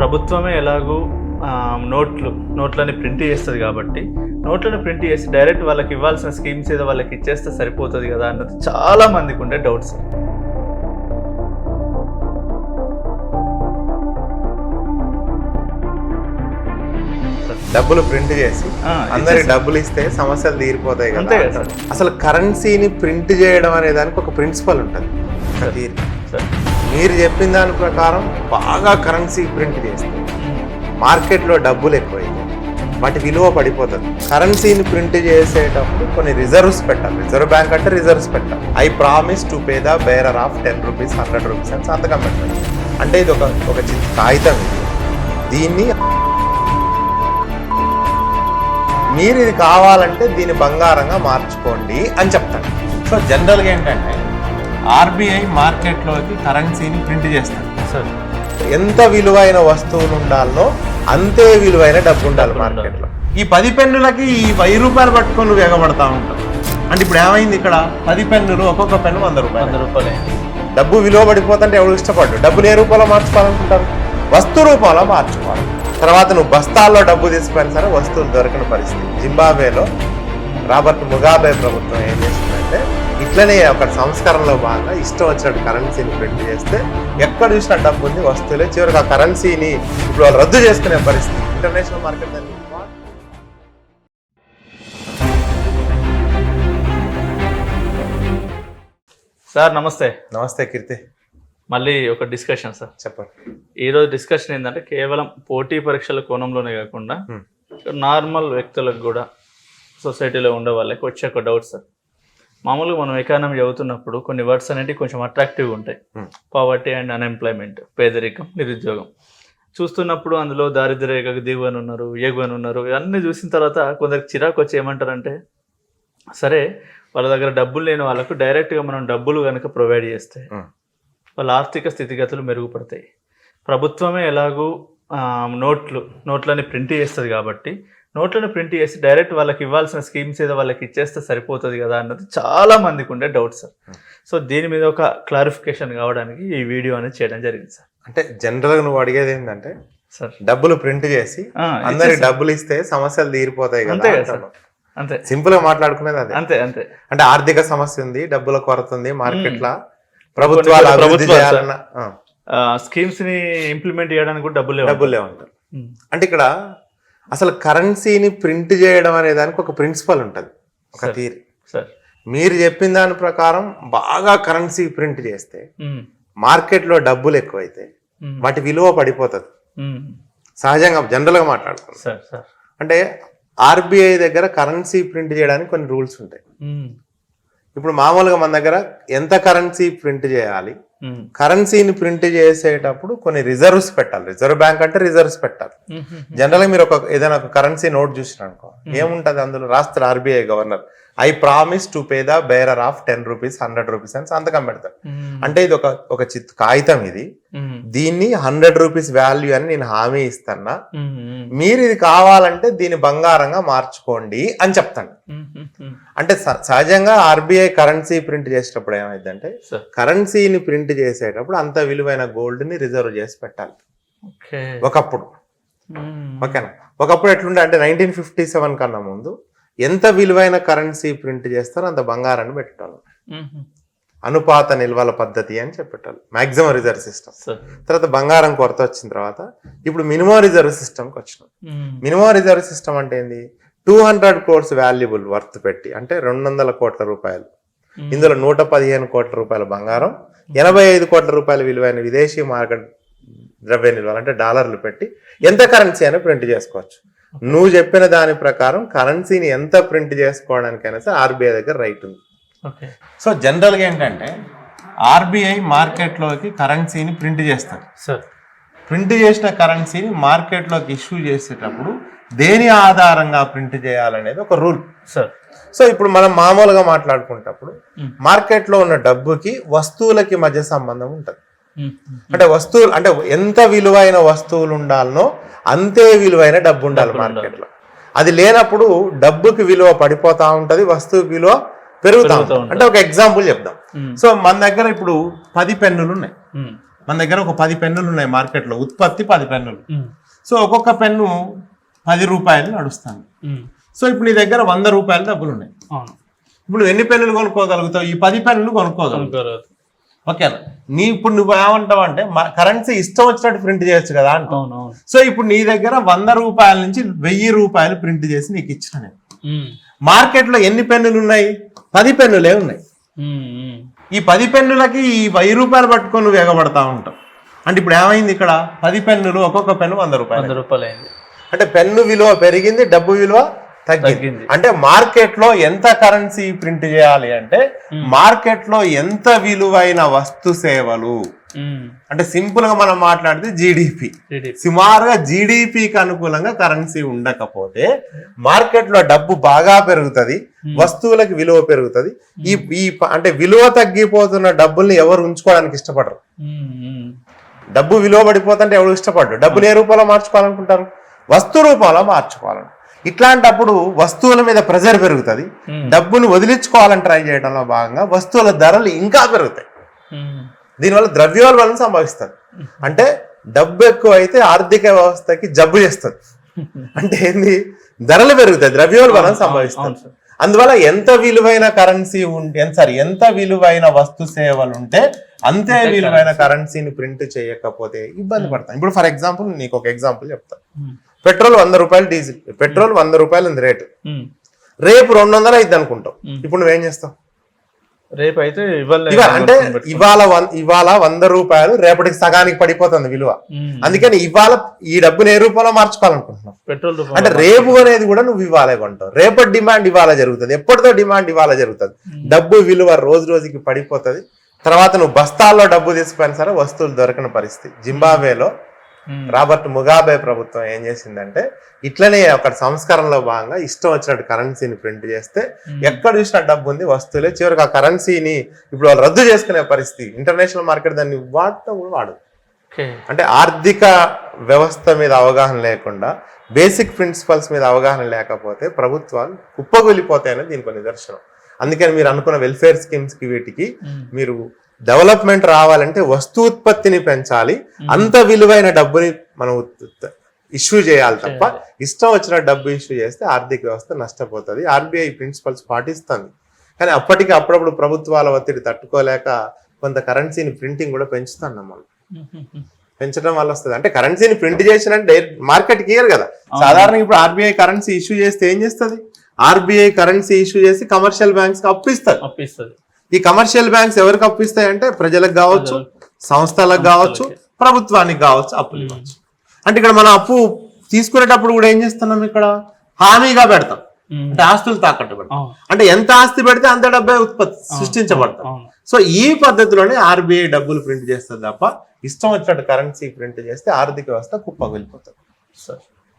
ప్రభుత్వమే ఎలాగూ నోట్లు నోట్లని ప్రింట్ చేస్తుంది కాబట్టి నోట్లను ప్రింట్ చేసి డైరెక్ట్ వాళ్ళకి ఇవ్వాల్సిన స్కీమ్స్ ఏదో వాళ్ళకి ఇచ్చేస్తే సరిపోతుంది కదా అన్నది చాలా మందికి ఉండే డౌట్స్. డబ్బులు ప్రింట్ చేసి అందరికి డబ్బులు ఇస్తే సమస్యలు తీరిపోతాయి అంతే కదా. అసలు కరెన్సీని ప్రింట్ చేయడం అనే దానికి ఒక ప్రిన్సిపల్ ఉంటుంది. మీరు చెప్పిన దాని ప్రకారం బాగా కరెన్సీ ప్రింట్ చేస్తుంది మార్కెట్లో డబ్బులు ఎక్కువైతే వాటి విలువ పడిపోతుంది. కరెన్సీని ప్రింట్ చేసేటప్పుడు కొన్ని రిజర్వ్స్ పెట్టాలి. రిజర్వ్ బ్యాంక్ అంటే రిజర్వ్స్ పెట్టాలి. I promise to pay the bearer of ten rupees hundred rupees అని సంతకం పెట్టాలి. అంటే ఇది ఒక ఒక చిన్న కాగితం ఇది. దీన్ని మీరు ఇది కావాలంటే దీన్ని బంగారంగా మార్చుకోండి అని చెప్తాను. సో జనరల్గా ఏంటంటే ఆర్బీఐ మార్కెట్లోకి కరెన్సీని ప్రింట్ చేస్తారు. సార్. ఎంత విలువైన వస్తువులు ఉండాలనో అంతే విలువైన డబ్బు ఉండాలి మార్కెట్లో. ఈ పది పెన్నులకి ఈ వెయ్యి రూపాయలు పట్టుకొని నువ్వు ఎగబడతా ఉంటావు అంటే ఇప్పుడు ఏమైంది ఇక్కడ? పది పెన్నులు ఒక్కొక్క పెన్ను వంద వంద రూపాయలు. రూపాయలు డబ్బు విలువ పడిపోతుంటే ఎవరు ఇష్టపడ్డు డబ్బులు ఏ రూపంలో మార్చుకోవాలనుకుంటారు వస్తు రూపంలో మార్చుకోవాలి. తర్వాత నువ్వు బస్తాల్లో డబ్బు తీసుకుపోయినా సరే వస్తువులు దొరకని పరిస్థితి. జింబాబేలో రాబర్ట్ ముగాబే ప్రభుత్వం ఏం చేసిందంటే ఇట్లనే ఒక సంస్కరణలో భాగంగా ఇష్టం వచ్చినట్టు కరెన్సీని ప్రింట్ చేస్తే ఎక్కడ చూసినా డబ్బు ఉంది వస్తువులే చివరికి ఆ కరెన్సీని ఇప్పుడు వాళ్ళు రద్దు చేసుకునే పరిస్థితి. ఇంటర్నేషనల్ మార్కెట్ దాన్ని సార్ నమస్తే. నమస్తే కీర్తి. మళ్ళీ ఒక డిస్కషన్ సార్. చెప్పండి. ఈరోజు డిస్కషన్ ఏంటంటే కేవలం పోటీ పరీక్షల కోణంలోనే కాకుండా. నార్మల్ వ్యక్తులకు కూడా సొసైటీలో ఉండే వాళ్ళకి వచ్చే ఒక డౌట్ సార్. మామూలుగా మనం ఎకానమీ చదువుతున్నప్పుడు కొన్ని వర్డ్స్ అనేవి కొంచెం అట్రాక్టివ్గా ఉంటాయి. పావర్టీ అండ్ అన్ఎంప్లాయ్మెంట్ పేదరికం నిరుద్యోగం చూస్తున్నప్పుడు అందులో దారిద్ర్య రేఖకు దిగువని ఉన్నారు ఎగువని ఉన్నారు ఇవన్నీ చూసిన తర్వాత కొందరికి చిరాకు వచ్చి ఏమంటారంటే సరే వాళ్ళ దగ్గర డబ్బులు లేని వాళ్ళకు డైరెక్ట్గా మనం డబ్బులు కనుక ప్రొవైడ్ చేస్తే Hmm. వాళ్ళ ఆర్థిక స్థితిగతులు మెరుగుపడతాయి ప్రభుత్వమే ఎలాగూ నోట్లు నోట్లని ప్రింట్ చేస్తుంది కాబట్టి నోట్లను ప్రింట్ చేసి డైరెక్ట్ వాళ్ళకి ఇవ్వాల్సిన స్కీమ్స్ ఏదో వాళ్ళకి ఇచ్చేస్తే సరిపోతుంది కదా అన్నది చాలా మందికి ఉండే డౌట్ సార్. సో దీని మీద ఒక క్లారిఫికేషన్ కావడానికి ఈ వీడియో అనేది చేయడం జరిగింది సార్. అంటే జనరల్గా నువ్వు అడిగేది ఏంటంటే సార్. డబ్బులు ప్రింట్ చేసి అందరికి డబ్బులు ఇస్తే సమస్యలు తీరిపోతాయి కదా అంతే. అంతే. సింపుల్గా మాట్లాడుకునేది అదే. అంతే అంతే. అంటే ఆర్థిక సమస్య ఉంది డబ్బుల కొరత ఉంది మార్కెట్లా ప్రభుత్వాలు అభివృద్ధి చేయాలన్న స్కీమ్స్ని ఇంప్లిమెంట్ చేయడానికి కూడా డబ్బులు లేవు డబ్బులు లేవంటారు అంటే ఇక్కడ అసలు కరెన్సీని ప్రింట్ చేయడం అనే దానికి ఒక ప్రిన్సిపల్ ఉంటుంది ఒక. థియరీ. మీరు చెప్పిన దాని ప్రకారం బాగా కరెన్సీ ప్రింట్ చేస్తే మార్కెట్లో డబ్బులు ఎక్కువైతే వాటి విలువ పడిపోతుంది. సహజంగా జనరల్గా మాట్లాడుకుంటాం. Sir sir. అంటే ఆర్బీఐ దగ్గర కరెన్సీ ప్రింట్ చేయడానికి కొన్ని రూల్స్ ఉంటాయి. ఇప్పుడు మామూలుగా మన దగ్గర ఎంత కరెన్సీ ప్రింట్ చేయాలి కరెన్సీని ప్రింట్ చేసేటప్పుడు కొన్ని రిజర్వ్స్ పెట్టాలి. రిజర్వ్ బ్యాంక్ అంటే రిజర్వ్స్ పెట్టాలి. జనరల్గా మీరు ఒక ఏదైనా ఒక కరెన్సీ నోట్ చూసిన అనుకో ఏముంటది అందులో? రాస్తారు RBI governor I promise to pay the bearer of ten rupees hundred rupees అని సంతకం పెడతారు. ఉమ్, అంటే ఇది ఒక ఒక చిత్ కాగితం ఇది. దీన్ని హండ్రెడ్ రూపీస్ వాల్యూ అని నేను హామీ ఇస్తాను మీరు ఇది కావాలంటే దీన్ని బంగారంగా మార్చుకోండి అని చెప్తాను. అంటే సహజంగా ఆర్బీఐ కరెన్సీ ప్రింట్ చేసేటప్పుడు ఏమైందంటే కరెన్సీని ప్రింట్ చేసేటప్పుడు అంత విలువైన గోల్డ్ని రిజర్వ్ చేసి పెట్టాలి. ఒకప్పుడు. ఓకేనా? ఒకప్పుడు ఎట్లుండే అంటే నైన్టీన్ ఫిఫ్టీ సెవెన్ కన్నా ముందు ఎంత విలువైన కరెన్సీ ప్రింట్ చేస్తారో అంత బంగారాన్ని ఉమ్, అనుపాత నిల్వల పద్ధతి అని చెప్పేటాళ్ళు. మాక్సిమం రిజర్వ్ సిస్టమ్ తర్వాత బంగారం కొరత వచ్చిన తర్వాత ఇప్పుడు మినిమం రిజర్వ్ సిస్టమ్కి వచ్చినాం. మినిమం రిజర్వ్ సిస్టమ్ అంటే ఏంది? Two hundred crores valuable worth పెట్టి అంటే రెండు వందల కోట్ల రూపాయలు. ఇందులో నూట పదిహేను కోట్ల రూపాయల బంగారం ఎనభై ఐదు కోట్ల రూపాయల విలువైన విదేశీ మార్కెట్ ద్రవ్య నిల్వలు అంటే డాలర్లు పెట్టి ఎంత కరెన్సీ అయినా ప్రింట్ చేసుకోవచ్చు. నువ్వు చెప్పిన దాని ప్రకారం కరెన్సీని ఎంత ప్రింట్ చేసుకోవడానికైనా సరే ఆర్బీఐ దగ్గర రైట్ ఉంది. ఓకే సో జనరల్గా ఏంటంటే ఆర్బీఐ మార్కెట్లోకి కరెన్సీని ప్రింట్ చేస్తారు. సార్ ప్రింట్ చేసిన కరెన్సీని మార్కెట్లోకి ఇష్యూ చేసేటప్పుడు దేని ఆధారంగా ప్రింట్ చేయాలనేది ఒక రూల్. సార్ సో ఇప్పుడు మనం మామూలుగా మాట్లాడుకునేటప్పుడు Hmm. మార్కెట్లో ఉన్న డబ్బుకి వస్తువులకి మధ్య సంబంధం ఉంటుంది. అంటే వస్తువులు అంటే ఎంత విలువైన వస్తువులు ఉండాలనో అంతే విలువైన డబ్బు ఉండాలి మార్కెట్లో. అది లేనప్పుడు డబ్బుకి విలువ పడిపోతా ఉంటది వస్తువుకి విలువ పెరుగుతా. అంటే ఒక ఎగ్జాంపుల్ చెప్దాం. సో మన దగ్గర ఇప్పుడు పది పెన్నులు ఉన్నాయి. మన దగ్గర ఒక పది పెన్నులు ఉన్నాయి మార్కెట్లో ఉత్పత్తి పది పెన్నులు. సో ఒక్కొక్క పెన్ను పది రూపాయలు నడుస్తుంది. ఉమ్, సో ఇప్పుడు నీ దగ్గర వంద రూపాయల డబ్బులు ఉన్నాయి. ఇప్పుడు ఎన్ని పెన్నులు కొనుక్కోగలుగుతావు? ఈ పది పెన్నులు కొనుక్కోగలుగుతావు. ఓకేనా నీ ఇప్పుడు నువ్వు ఏమంటావు అంటే కరెన్సీ ఇష్టం వచ్చినట్టు ప్రింట్ చేయొచ్చు కదా అంటావు. సో ఇప్పుడు నీ దగ్గర వంద రూపాయల నుంచి వెయ్యి రూపాయలు ప్రింట్ చేసి నీకు ఇచ్చిన నేను. మార్కెట్లో ఎన్ని పెన్నులు ఉన్నాయి? పది పెన్నులే ఉన్నాయి. ఈ పది పెన్నులకి ఈ వెయ్యి రూపాయలు పట్టుకొని నువ్వు ఎగబడతా ఉంటావు. అంటే ఇప్పుడు ఏమైంది ఇక్కడ? పది పెన్నులు ఒక్కొక్క పెన్ను వంద రూపాయలు వంద రూపాయలు. అయింది అంటే పెన్ను విలువ పెరిగింది డబ్బు విలువ తగ్గింది. అంటే మార్కెట్లో ఎంత కరెన్సీ ప్రింట్ చేయాలి అంటే మార్కెట్లో ఎంత విలువైన వస్తు సేవలు? అంటే సింపుల్గా మనం మాట్లాడితే జీడిపి. సుమారుగా జీడిపికి అనుకూలంగా కరెన్సీ ఉండకపోతే మార్కెట్లో డబ్బు బాగా పెరుగుతుంది వస్తువులకు విలువ పెరుగుతుంది. ఈ ఈ అంటే విలువ తగ్గిపోతున్న డబ్బుల్ని ఎవరు ఉంచుకోవడానికి ఇష్టపడరు. డబ్బు విలువ పడిపోతుంటే ఎవరు ఇష్టపడరు డబ్బులు ఏ రూపంలో మార్చుకోవాలనుకుంటారు? వస్తు రూపంలో మార్చుకోవాలని ఇట్లాంటప్పుడు వస్తువుల మీద ప్రెజర్ పెరుగుతుంది. డబ్బును వదిలించుకోవాలని ట్రై చేయడంలో భాగంగా వస్తువుల ధరలు ఇంకా పెరుగుతాయి. దీనివల్ల ద్రవ్యోల్బణం సంభవిస్తుంది. అంటే డబ్బు ఎక్కువ అయితే ఆర్థిక వ్యవస్థకి జబ్బు చేస్తుంది. అంటే ఏంది? ధరలు పెరుగుతాయి ద్రవ్యోల్బణం సంభవిస్తుంది. అందువల్ల ఎంత విలువైన కరెన్సీ ఉంటే సారీ ఎంత విలువైన వస్తు సేవలు ఉంటే అంతే విలువైన కరెన్సీని ప్రింట్ చేయకపోతే ఇబ్బంది పడతాం. ఇప్పుడు ఫర్ ఎగ్జాంపుల్ నీకు ఒక ఎగ్జాంపుల్ చెప్తాను పెట్రోల్ వంద రూపాయలు డీజిల్. పెట్రోల్ వంద రూపాయలు ఉంది రేటు. రేపు రెండు వందలు అయింది అనుకుంటావు ఇప్పుడు నువ్వేం చేస్తావు? రేపు అయితే ఇవాళ అంటే ఇవాళ ఇవాళ వంద రూపాయలు రేపటికి సగానికి పడిపోతుంది విలువ. అందుకని ఇవాళ ఈ డబ్బుని ఏ రూపంలో మార్చుకోవాలనుకుంటున్నావు? పెట్రోల్ అంటే రేపు అనేది కూడా నువ్వు ఇవ్వాలే కొంటావు. రేపటి డిమాండ్ ఇవాళ జరుగుతుంది. ఎప్పటితో డిమాండ్ ఇవాళ జరుగుతుంది. డబ్బు విలువ రోజు రోజుకి పడిపోతుంది. తర్వాత నువ్వు బస్తాల్లో డబ్బు తీసుకుపోయిన సరే వస్తువులు దొరకని పరిస్థితి. జింబాబ్వేలో రాబర్ట్ ముగాబే ప్రభుత్వం ఏం చేసిందంటే ఇట్లనే ఒక సంస్కరణలో భాగంగా ఇష్టం వచ్చినట్టు కరెన్సీని ప్రింట్ చేస్తే ఎక్కడ చూసినా డబ్బు ఉంది వస్తువులే. చివరికి ఆ కరెన్సీని ఇప్పుడు వాళ్ళు రద్దు చేసుకునే పరిస్థితి. ఇంటర్నేషనల్ మార్కెట్ దాన్ని వాడటం కూడా వాడదు ఓకే. అంటే ఆర్థిక వ్యవస్థ మీద అవగాహన లేకుండా బేసిక్ ప్రిన్సిపల్స్ మీద అవగాహన లేకపోతే ప్రభుత్వాలు కుప్పగొలిపోతాయని దీనికి నిదర్శనం. అందుకని మీరు అనుకున్న వెల్ఫేర్ స్కీమ్స్కి వీటికి. మీరు డెవలప్మెంట్ రావాలంటే వస్తు ఉత్పత్తిని పెంచాలి. అంత విలువైన డబ్బుని మనం ఇష్యూ చేయాలి తప్ప ఇష్టం వచ్చిన డబ్బు ఇష్యూ చేస్తే ఆర్థిక వ్యవస్థ నష్టపోతుంది. ఆర్బీఐ ప్రిన్సిపల్స్ పాటిస్తుంది కానీ అప్పటికి అప్పుడప్పుడు ప్రభుత్వాల ఒత్తిడి తట్టుకోలేక కొంత కరెన్సీని ప్రింటింగ్ కూడా పెంచుతున్నాం మనం. పెంచడం వల్ల వస్తుంది. అంటే కరెన్సీని ప్రింట్ చేసినంటే మార్కెట్ ఇయర్ కదా. సాధారణంగా ఇప్పుడు ఆర్బీఐ కరెన్సీ ఇష్యూ చేస్తే ఏం చేస్తుంది? ఆర్బీఐ కరెన్సీ ఇష్యూ చేసి కమర్షియల్ బ్యాంక్స్కి అప్పు ఇస్తారు అప్పిస్తుంది ఈ కమర్షియల్ బ్యాంక్స్ ఎవరికి అప్పు ఇస్తాయి అంటే ప్రజలకు కావచ్చు సంస్థలకు కావచ్చు ప్రభుత్వానికి కావచ్చు అప్పులు ఇవ్వచ్చు అంటే ఇక్కడ మనం అప్పు తీసుకునేటప్పుడు కూడా ఏం చేస్తున్నాం ఇక్కడ? హామీగా పెడతాం. అంటే ఆస్తులు తాకట్టు పెడతాం. అంటే ఎంత ఆస్తి పెడితే అంత డబ్బే ఉత్పత్తి సృష్టించబడతాం. సో ఈ పద్ధతిలోనే ఆర్బీఐ డబ్బులు ప్రింట్ చేస్తుంది తప్ప ఇష్టం వచ్చినట్టు కరెన్సీ ప్రింట్ చేస్తే ఆర్థిక వ్యవస్థ కుప్పగొలిపోతుంది. సార్.